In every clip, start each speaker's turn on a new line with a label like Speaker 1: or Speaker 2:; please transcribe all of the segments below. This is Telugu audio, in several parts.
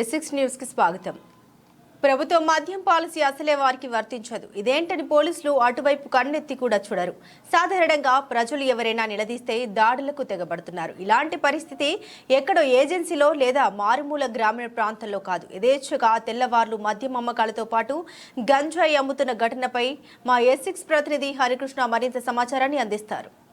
Speaker 1: ఎస్ఎక్స్ న్యూస్కి స్వాగతం. ప్రభుత్వం మద్యం పాలసీ అసలే వారికి వర్తించదు. ఇదేంటని పోలీసులు అటువైపు కన్నెత్తి కూడా చూడరు. సాధారణంగా ప్రజలు ఎవరైనా నిలదీస్తే దాడులకు తెగబడుతున్నారు. ఇలాంటి పరిస్థితి ఎక్కడో ఏజెన్సీలో లేదా మారుమూల గ్రామీణ ప్రాంతంలో కాదు. యథేచ్ఛగా తెల్లవార్లు మద్యం అమ్మకాలతో పాటు గంజాయి అమ్ముతున్న ఘటనపై మా ఎస్సిక్స్ ప్రతినిధి హరికృష్ణ మరింత సమాచారాన్ని అందిస్తారు.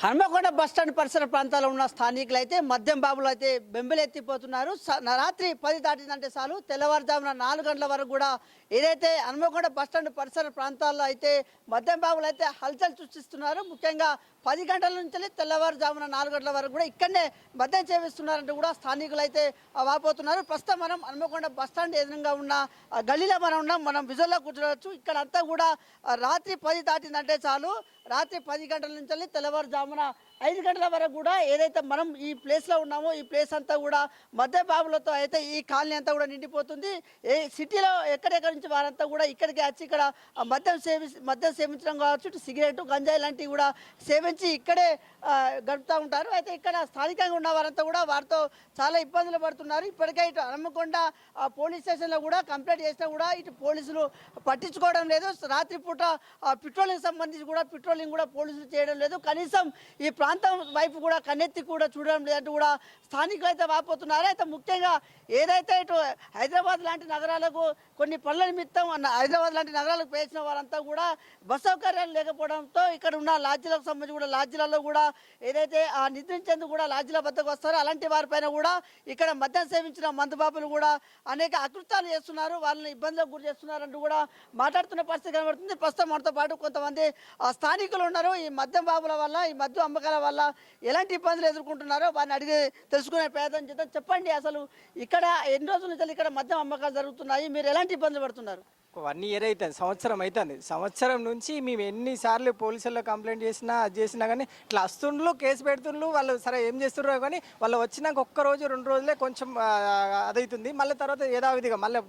Speaker 2: హన్మకొండ బస్టాండ్ పరిసర ప్రాంతాల్లో ఉన్న స్థానికులు అయితే మద్యం బాబులు అయితే బెంబెలెత్తిపోతున్నారు. స- రాత్రి పది దాటిందంటే చాలు. తెల్లవారుజామున నాలుగు గంటల వరకు కూడా ఏదైతే హన్మకొండ బస్టాండ్ పరిసర ప్రాంతాల్లో అయితే మద్యం బాబులు అయితే హల్చల్ సృష్టిస్తున్నారు ముఖ్యంగా పది గంటల నుంచి తెల్లవారుజామున నాలుగు గంటల వరకు కూడా ఇక్కడనే మద్యం చేపిస్తున్నారంటూ కూడా స్థానికులు అయితే వాపోతున్నారు. ప్రస్తుతం మనం హన్మకొండ బస్టాండ్ ఎదురుగా ఉన్న గల్లీలో మనం ఉన్నాం మనం విజువల్లో కూర్చోవచ్చు. ఇక్కడ అంతా కూడా రాత్రి పది దాటిందంటే చాలు. రాత్రి పది గంటల నుంచి తెల్లవారుజాము తెల్లవారుజామున ఐదు గంటల వరకు కూడా ఏదైతే మనం ఈ ప్లేస్లో ఉన్నామో ఈ ప్లేస్ అంతా కూడా మధ్య బాబులతో అయితే ఈ కాలనీ అంతా కూడా నిండిపోతుంది. ఏ సిటీలో ఎక్కడెక్కడి నుంచి వారంతా కూడా ఇక్కడికి వచ్చి ఇక్కడ మద్యం సేవి మద్యం సేవించడం కావచ్చు సిగరెట్ గంజాయి లాంటివి కూడా సేవించి ఇక్కడే గడుపుతూ ఉంటారు. అయితే ఇక్కడ స్థానికంగా ఉన్న వారంతా కూడా వారితో చాలా ఇబ్బందులు పడుతున్నారు. ఇప్పటికే ఇటు హనుమకొండ ఆ, పోలీస్ స్టేషన్లో కూడా కంప్లైంట్ చేసినా కూడా ఇటు పోలీసులు పట్టించుకోవడం లేదు. రాత్రిపూట ఆ, పెట్రోలింగ్ సంబంధించి కూడా పెట్రోలింగ్ కూడా పోలీసులు చేయడం లేదు. కనీసం ఈ ప్రాంతం వైపు కూడా కన్నెత్తి కూడా చూడడం లేదంటూ కూడా స్థానికులు అయితే వాపోతున్నారు. అయితే ముఖ్యంగా ఏదైతే ఇటు హైదరాబాద్ లాంటి నగరాలకు కొన్ని పనుల నిమిత్తం అన్న- హైదరాబాద్ లాంటి నగరాలకు పేర్చిన వారంతా కూడా బస్ సౌకర్యాలు లేకపోవడంతో ఇక్కడ ఉన్న లాడ్జీలకు సంబంధించి కూడా లాడ్జీలలో కూడా ఏదైతే ఆ నిద్రించేందుకు కూడా లాడ్జీల వద్దకు వస్తారో అలాంటి వారిపైన కూడా ఇక్కడ మద్యం సేవించిన మందుబాబులు కూడా అనేక అకృత్యాలు చేస్తున్నారు. వాళ్ళని ఇబ్బందులకు గురి చేస్తున్నారంటూ కూడా మాట్లాడుతున్న పరిస్థితి కనబడుతుంది. ప్రస్తుతం మనతో పాటు కొంతమంది ఆ, స్థానికులు ఉన్నారు. ఈ మద్యం బాబుల వల్ల ఈ మద్దు అమ్మకాల వల్ల ఎలాంటి ఇబ్బందులు ఎదుర్కొంటున్నారో వారిని అడిగి తెలుసుకునే ప్రయత్నం చేద్దాం. చెప్పండి అసలు ఇక్కడ ఎన్ని రోజుల నుంచి ఇక్కడ మద్యం అమ్మకాలు జరుగుతున్నాయి? మీరు ఎలాంటి ఇబ్బందులు పడుతున్నారు?
Speaker 3: వన్ ఇయర్ అవుతుంది సంవత్సరం అవుతుంది సంవత్సరం నుంచి మేము ఎన్నిసార్లు పోలీసుల్లో కంప్లైంట్ చేసినా అది చేసినా కానీ ఇట్లా వస్తుండ్రు కేసు పెడుతుండ్రు వాళ్ళు సరే ఏం చేస్తుండ్రో కానీ వాళ్ళు వచ్చినాక ఒక్క రోజు రెండు రోజులే కొంచెం అదవుతుంది మళ్ళీ తర్వాత యథావిధిగా మళ్ళీ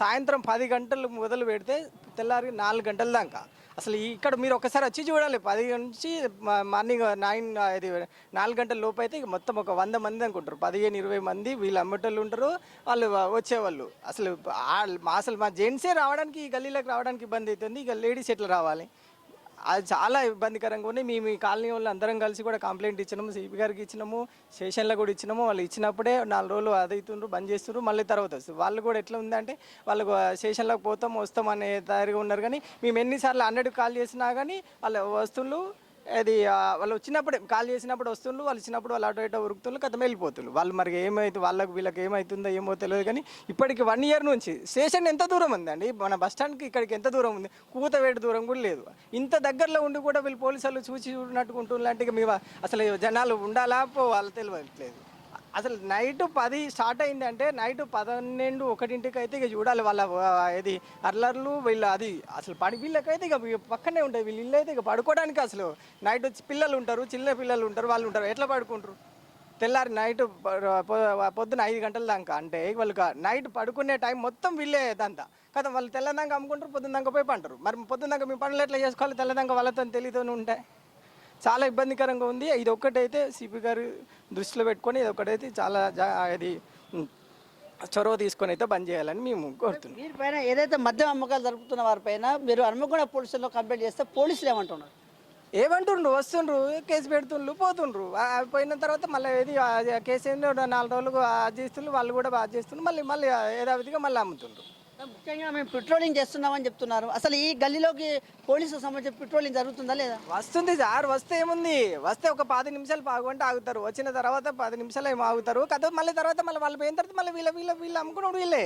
Speaker 3: సాయంత్రం పది గంటలు మొదలు పెడితే తెల్లారి నాలుగు గంటల దాకా. అసలు ఇక్కడ మీరు ఒకసారి వచ్చి చూడాలి. పది నుంచి మార్నింగ్ నైన్ ఇది నాలుగు గంటల లోపు అయితే ఇక మొత్తం ఒక వంద మంది అనుకుంటారు. పదిహేను ఇరవై మంది వీళ్ళు అమ్మటోళ్ళు ఉంటారు. వాళ్ళు వచ్చేవాళ్ళు. అసలు అసలు మా జెంట్సే రావడానికి ఈ గల్లీలోకి రావడానికి ఇబ్బంది అవుతుంది. ఇక లేడీస్ ఎట్లా రావాలి? అది చాలా ఇబ్బందికరంగా ఉంది. మేము ఈ కాలనీ వాళ్ళు అందరం కలిసి కూడా కంప్లైంట్ ఇచ్చినాము సిపి గారికి ఇచ్చినాము స్టేషన్లో కూడా ఇచ్చినాము. వాళ్ళు ఇచ్చినప్పుడే నాలుగు రోజులు అది అవుతుండ్రు బంద్ చేస్తుండ్రు మళ్ళీ తర్వాత వస్తుంది. వాళ్ళు కూడా ఎట్లా ఉందంటే వాళ్ళకు స్టేషన్లోకి పోతాం వస్తాం అనే తయారీగా ఉన్నారు. కానీ మేము ఎన్నిసార్లు హండ్రెడ్ కాల్ చేసినా కానీ వాళ్ళు వస్తువులు అది వాళ్ళు వచ్చినప్పుడే కాల్ చేసినప్పుడు వస్తుండ్రు వాళ్ళు వచ్చినప్పుడు వాళ్ళు అటు ఇటు ఉరుకుతుండ్రు కథ వెళ్ళిపోతుండ్రు. వాళ్ళు మరి ఏమైతే వాళ్ళకి వీళ్ళకి ఏమవుతుందో ఏమో తెలియదు కానీ ఇప్పటికి వన్ ఇయర్ నుంచి స్టేషన్ ఎంత దూరం ఉందండి? మన బస్ స్టాండ్కి ఇక్కడికి ఎంత దూరం ఉంది? కూతవేటు దూరం కూడా లేదు. ఇంత దగ్గరలో ఉండి కూడా వీళ్ళు పోలీసు వాళ్ళు చూసి చూడనట్టుగా ఉంటున్నట్టు అసలు జనాలు ఉండాలా? పోవాలి తెలియట్లేదు. అసలు నైట్ పది స్టార్ట్ అయిందంటే నైట్ పన్నెండు ఒకటింటికి అయితే ఇక చూడాలి వాళ్ళ ఇది అర్లర్లు వీళ్ళ అది అసలు పడి వీళ్ళకైతే ఇక పక్కనే ఉంటుంది వీళ్ళు ఇల్లు అయితే ఇక పడుకోవడానికి అసలు నైట్ వచ్చి పిల్లలు ఉంటారు చిన్న పిల్లలు ఉంటారు వాళ్ళు ఉంటారు ఎట్లా పడుకుంటారు? తెల్లారి నైట్ పొద్దున ఐదు గంటల దాకా అంటే వాళ్ళు నైట్ పడుకునే టైం మొత్తం వీళ్ళే దంతా. కదా వాళ్ళు తెల్లదాకా అమ్ముకుంటారు పొద్దున్న దాకా పోయి పంటారు. మరి పొద్దున్న దాకా మీ పనులు ఎట్లా చేసుకోవాలి తెల్లదాకా వాళ్ళతో తెలియదు ఉంటాయి? చాలా ఇబ్బందికరంగా ఉంది. ఇది ఒక్కటైతే సిపి గారు దృష్టిలో పెట్టుకొని ఇది ఒకటైతే చాలా ఇది ఉం, చొరవ తీసుకొని అయితే బంద్ చేయాలని మేము కోరుతున్నాం.
Speaker 2: వీరి పైన ఏదైతే మద్యం అమ్మకాలు జరుపుతున్న వారిపైన మీరు హనుమకొండ పోలీసుల్లో కంప్లైంట్ చేస్తే పోలీసులు ఏమంటున్నారు?
Speaker 3: ఏమంటుండ్రు? వస్తుండ్రు కేసు పెడుతుండ్రు పోతుండ్రు. పోయిన తర్వాత మళ్ళీ ఏది కేసు ఏందో నాలుగు రోజులు అది చేస్తుండ్రు వాళ్ళు కూడా బాగా చేస్తుండ్రు. మళ్ళీ మళ్ళీ యథావిధిగా మళ్ళీ అమ్ముతుండ్రు.
Speaker 2: ముఖ్యంగా మేము పెట్రోలింగ్ చేస్తున్నామని చెప్తున్నారు. అసలు ఈ గల్లీలోకి పోలీసు సంబంధించి పెట్రోలింగ్ జరుగుతుందా లేదా?
Speaker 3: వస్తుంది సార్ వస్తే ఏముంది? వస్తే ఒక పది నిమిషాలు పాగుంటే ఆగుతారు. వచ్చిన తర్వాత పది నిమిషాలు ఏమో ఆగుతారు. కదా మళ్ళీ తర్వాత మళ్ళీ వాళ్ళు పోయిన తర్వాత మళ్ళీ వీళ్ళ వీళ్ళ వీళ్ళు అమ్ముకున్నాడు వీళ్ళే.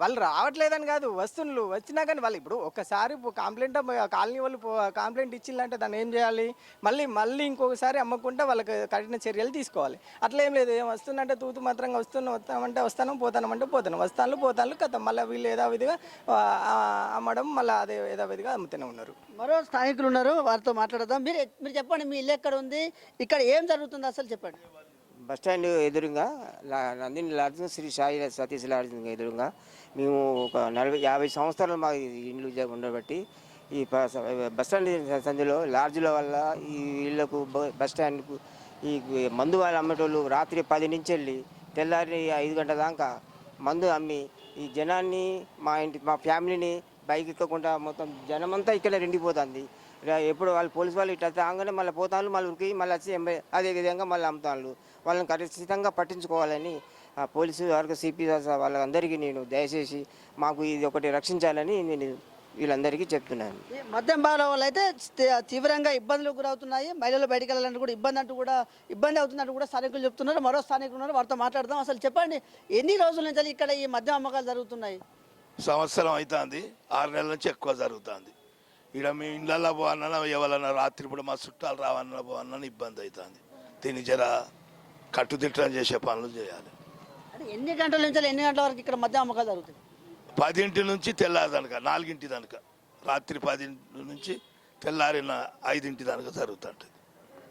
Speaker 3: వాళ్ళు రావట్లేదని కాదు వస్తువులు వచ్చినా కానీ వాళ్ళు ఇప్పుడు ఒక్కసారి కంప్లైంట్ కాలనీ వాళ్ళు కంప్లైంట్ ఇచ్చిందంటే దాన్ని ఏం చేయాలి? మళ్ళీ మళ్ళీ ఇంకొకసారి అమ్మకుంటే వాళ్ళకి కఠిన చర్యలు తీసుకోవాలి. అట్లా ఏం లేదు. ఏం వస్తుందంటే తూతు మాత్రంగా వస్తున్న వస్తామంటే వస్తాను పోతానమంటే పోతాను. వస్తాను పోతాను కథ. మళ్ళీ వీళ్ళు యథావిధిగా అమ్మడం మళ్ళీ అదే యథావిధిగా అమ్ముతూనే ఉన్నారు.
Speaker 2: మరో స్థానికులు ఉన్నారు. వారితో మాట్లాడదాం. మీరు మీరు చెప్పండి మీ ఇల్లు ఎక్కడ ఉంది? ఇక్కడ ఏం జరుగుతుంది అసలు చెప్పండి.
Speaker 4: బస్ స్టాండ్ ఎదురుగా లా- నందిని లాడ్జ్ శ్రీ సాయి సతీష్ లాడ్జ్ ఎదురుగా మేము ఒక నలభై యాభై సంవత్సరాలు మా ఇండ్లు ఉండబట్టి ఈ బస్ స్టాండ్ సంధిలో లాడ్జ్ల వల్ల ఈ ఇళ్ళకు బ- బస్ స్టాండ్కు ఈ మందు వాళ్ళు అమ్మేటోళ్ళు రాత్రి పది నుంచి వెళ్ళి తెల్లారి ఐదు గంటల దాకా మందు అమ్మి ఈ జనాన్ని మా ఇంటి మా ఫ్యామిలీని బైక్ ఎక్కకుండా మొత్తం జనమంతా ఇక్కడ రెండిపోతుంది ఎప్పుడు వాళ్ళు పోలీసు వాళ్ళు ఇట్లా రాగానే మళ్ళీ పోతాను మళ్ళీ ఉరికి మళ్ళీ వచ్చి ఎంబ- అదే విధంగా మళ్ళీ అమ్ముతాను వాళ్ళని ఖచ్చితంగా పట్టించుకోవాలని ఆ పోలీసు వారికి సిపి వాళ్ళందరికీ నేను దయచేసి మాకు ఇది ఒకటి రక్షించాలని నేను వీళ్ళందరికీ చెప్తున్నాను.
Speaker 2: మద్యం బాల వల్ల అయితే తీవ్రంగా ఇబ్బందులకు గురవుతున్నాయి. మహిళలు బయటికి వెళ్ళాలంటే కూడా ఇబ్బంది అంటూ కూడా ఇబ్బంది అవుతుందంటూ కూడా స్థానికులు చెప్తున్నారు. మరో స్థానికులు ఉన్నారు వారితో మాట్లాడదాం. అసలు చెప్పండి ఎన్ని రోజుల నుంచి ఇక్కడ ఈ మద్యం అమ్మకాలు జరుగుతున్నాయి?
Speaker 5: సంవత్సరం అవుతుంది ఆరు నెలల నుంచి ఎక్కువ జరుగుతుంది. ఇక్కడ మీ ఇళ్ళల్లో పోవన్నా ఎవరన్నా రాత్రి ఇప్పుడు మా చుట్టాలు రావన్నా పోవన్నా ఇబ్బంది అవుతుంది దీన్ని జర కట్టుదిట్టం చేసే పనులు చేయాలి.
Speaker 2: ఎన్ని గంటల నుంచి ఎన్ని గంటల వరకు ఇక్కడ మద్యం అమ్మకాలు జరుగుతాయి?
Speaker 5: పదింటి నుంచి తెల్లారిదనక నాలుగింటి దనక. రాత్రి పదింటి నుంచి తెల్లారిన ఐదింటి దనక జరుగుతుంటుంది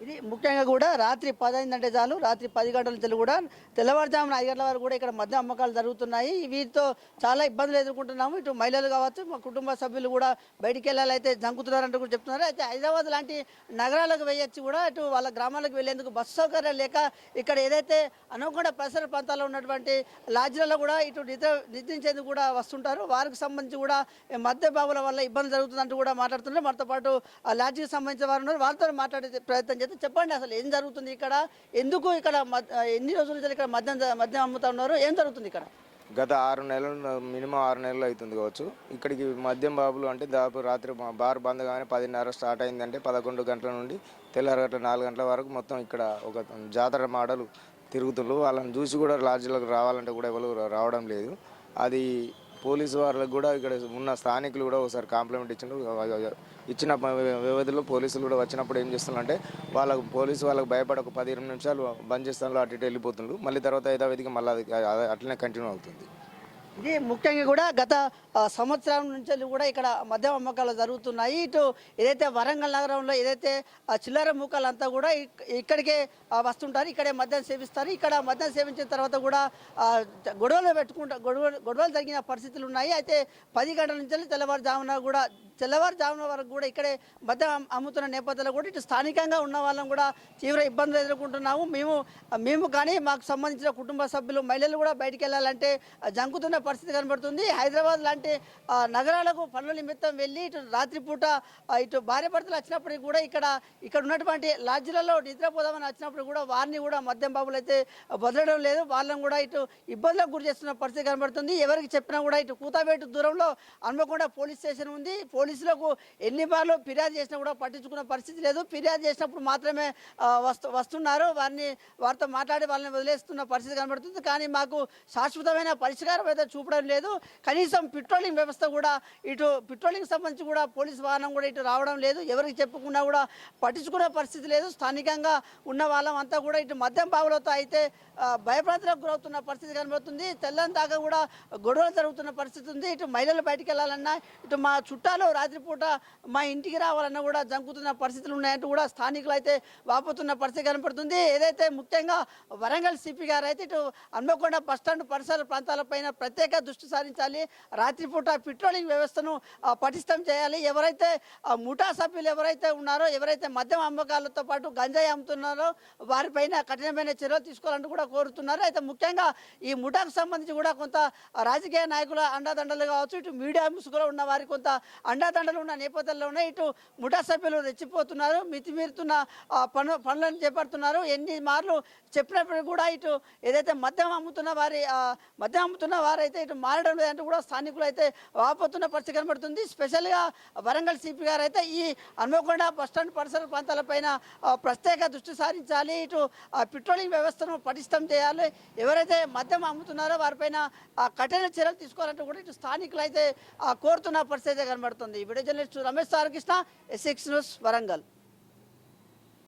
Speaker 2: ఇది ముఖ్యంగా కూడా రాత్రి పది అయిందంటే చాలు రాత్రి పది గంటల నుంచి కూడా తెల్లవారుజామున ఐదు గంటల వరకు కూడా ఇక్కడ మద్య అమ్మకాలు జరుగుతున్నాయి. వీటితో చాలా ఇబ్బందులు ఎదుర్కొంటున్నాము. ఇటు మహిళలు కావచ్చు మా కుటుంబ సభ్యులు కూడా బయటికి వెళ్ళాలైతే జంకుతున్నారంటూ కూడా చెప్తున్నారు. అయితే హైదరాబాద్ లాంటి నగరాలకు వెళ్ళొచ్చి కూడా ఇటు వాళ్ళ గ్రామాలకు వెళ్ళేందుకు బస్సు సౌకర్యం లేక ఇక్కడ ఏదైతే అనుకుండా పరిసర ప్రాంతాల్లో ఉన్నటువంటి లాడ్జ్లలో కూడా ఇటు నిద్ర నిద్రించేందుకు కూడా వస్తుంటారు. వారికి సంబంధించి కూడా మద్య బాబుల వల్ల ఇబ్బంది జరుగుతుందంటూ కూడా మాట్లాడుతున్నారు. మనతో పాటు ఆ లాడ్జికి సంబంధించిన వారు ఉన్నారు. వారితో మాట్లాడే ప్రయత్నం చేస్తే చెప్పండి అసలు ఏం జరుగుతుంది ఇక్కడ? ఎందుకు ఇక్కడ ఎన్ని రోజుల నుంచి ఇక్కడ మద్యం మద్యం అమ్ముతా ఉన్నారు? ఏం జరుగుతుంది ఇక్కడ?
Speaker 6: గత ఆరు నెలలు మినిమం ఆరు నెలలు అవుతుంది కావచ్చు. ఇక్కడికి మద్యం బాబులు అంటే దాదాపు రాత్రి బార్ బంద్ కానీ పదిన్నర స్టార్ట్ అయిందంటే పదకొండు గంటల నుండి తెల్లారగట్ల గంటల నాలుగు గంటల వరకు మొత్తం ఇక్కడ ఒక జాతర మాడలు తిరుగుతుండ్రు వాళ్ళని చూసి కూడా లాడ్జీలకు రావాలంటే కూడా ఎవరు రావడం లేదు. అది పోలీసు వాళ్ళకు కూడా ఇక్కడ ఉన్న స్థానికులు కూడా ఒకసారి కాంప్లిమెంట్ ఇచ్చిండ్రు. ఇచ్చిన వ్యవధిలో పోలీసులు కూడా వచ్చినప్పుడు ఏం చేస్తున్నారంటే వాళ్ళకు పోలీసు వాళ్ళకు భయపడి ఒక పది ఇరవై నిమిషాలు బంద్ చేస్తాను అటు ఇటు వెళ్ళిపోతుండ్రు. మళ్ళీ తర్వాత యథావిధిగా మళ్ళీ అది అట్లనే కంటిన్యూ అవుతుంది.
Speaker 2: ఇది ముఖ్యంగా కూడా గత సంవత్సరం నుంచి కూడా ఇక్కడ మద్యం అమ్మకాలు జరుగుతున్నాయి. ఇటు ఏదైతే వరంగల్ నగరంలో ఏదైతే చిల్లర చిల్లర మూకాలంతా కూడా ఇక్కడికే వస్తుంటారు. ఇక్కడే మద్యం సేవిస్తారు. ఇక్కడ మద్యం సేవించిన తర్వాత కూడా గొడవలు పెట్టుకుంటా గొడవ గొడవలు జరిగిన పరిస్థితులు ఉన్నాయి. అయితే పది గంటల నుంచి తెల్లవారుజామున కూడా తెల్లవారుజామున వరకు కూడా ఇక్కడే మద్యం అమ్ముతున్న నేపథ్యంలో కూడా ఇటు స్థానికంగా ఉన్న వాళ్ళం కూడా తీవ్ర ఇబ్బందులు ఎదుర్కొంటున్నాము. మేము మేము కానీ మాకు సంబంధించిన కుటుంబ సభ్యులు మహిళలు కూడా బయటికి వెళ్ళాలంటే జంకుతున్న పరిస్థితి కనబడుతుంది. హైదరాబాద్ లాంటి నగరాలకు పనుల నిమిత్తం వెళ్ళి ఇటు రాత్రిపూట ఇటు భార్య భర్తలు వచ్చినప్పటికి కూడా ఇక్కడ ఇక్కడ ఉన్నటువంటి లాడ్జీలలో నిద్రపోదామని వచ్చినప్పుడు కూడా వారిని కూడా మద్యం బాబులు అయితే వదలడం లేదు. వాళ్ళని కూడా ఇటు ఇబ్బందులకు గురి చేస్తున్న పరిస్థితి కనబడుతుంది. ఎవరికి చెప్పినా కూడా ఇటు కూతాబేటు దూరంలో హన్మకొండ పోలీస్ స్టేషన్ ఉంది. పోలీసులకు ఎన్ని బార్లు ఫిర్యాదు చేసినా కూడా పట్టించుకున్న పరిస్థితి లేదు. ఫిర్యాదు చేసినప్పుడు మాత్రమే వస్తు వస్తున్నారు. వారిని వారితో మాట్లాడి వాళ్ళని వదిలేస్తున్న పరిస్థితి కనబడుతుంది. కానీ మాకు శాశ్వతమైన పరిష్కారం అయితే చూపడం లేదు. కనీసం పెట్రోలింగ్ వ్యవస్థ కూడా ఇటు పెట్రోలింగ్ సంబంధించి కూడా పోలీస్ వాహనం కూడా ఇటు రావడం లేదు. ఎవరికి చెప్పుకున్నా కూడా పట్టించుకునే పరిస్థితి లేదు. స్థానికంగా ఉన్న వాళ్ళం అంతా కూడా ఇటు మద్యం బావులతో అయితే భయప్రాంతలకు గురవుతున్న పరిస్థితి కనబడుతుంది. తెల్లని దాకా కూడా గొడవలు జరుగుతున్న పరిస్థితి ఉంది. ఇటు మహిళలు బయటికి వెళ్ళాలన్నా ఇటు మా చుట్టాలు రాత్రిపూట మా ఇంటికి రావాలన్నా కూడా జంకుతున్న పరిస్థితులు ఉన్నాయంటూ కూడా స్థానికులు అయితే వాపోతున్న పరిస్థితి కనపడుతుంది ఏదైతే ముఖ్యంగా వరంగల్ సిపి గారు అయితే ఇటు హన్మకొండ బస్టాండ్ పరిసర ప్రాంతాలపైన ప్రత్యేక దృష్టి సారించాలి. రాత్రిపూట పెట్రోలింగ్ వ్యవస్థను పటిష్టం చేయాలి. ఎవరైతే ముఠా సభ్యులు ఎవరైతే ఉన్నారో ఎవరైతే మద్యం అమ్మకాలతో పాటు గంజాయి అమ్ముతున్నారో వారిపైన కఠినమైన చర్యలు తీసుకోవాలని కూడా కోరుతున్నారు. అయితే ముఖ్యంగా ఈ ముఠాకు సంబంధించి కూడా కొంత రాజకీయ నాయకుల అండాదండలు కావచ్చు ఇటు మీడియా ముసుగులో ఉన్న వారి కొంత అండాదండలు ఉన్న నేపథ్యంలో ఉన్నాయి. ఇటు ముఠా సభ్యులు రెచ్చిపోతున్నారు మితిమీరుతున్న పను పనులను చేపడుతున్నారు. ఎన్ని మార్లు చెప్పినప్పుడు కూడా ఇటు ఏదైతే మద్యం అమ్ముతున్న వారి మద్యం అమ్ముతున్న వారైతే ఇటు మారడం లేదంటూ కూడా స్థానికులు అయితే వాపోతున్న పరిస్థితి కనబడుతుంది. స్పెషల్గా వరంగల్ సిపి గారు అయితే ఈ హన్మకొండ బస్టాండ్ పరిసర ప్రాంతాలపైన ప్రత్యేక దృష్టి సారించాలి. ఇటు ఆ, పెట్రోలింగ్ వ్యవస్థను పటిష్టం చేయాలి. ఎవరైతే మద్యం అమ్ముతున్నారో వారిపైన ఆ, కఠిన చర్యలు తీసుకోవాలంటూ కూడా ఇటు స్థానికులు అయితే కోరుతున్న పరిస్థితి కనబడుతుంది. Video journalist Ramesh Sarakrishna SX news Warangal.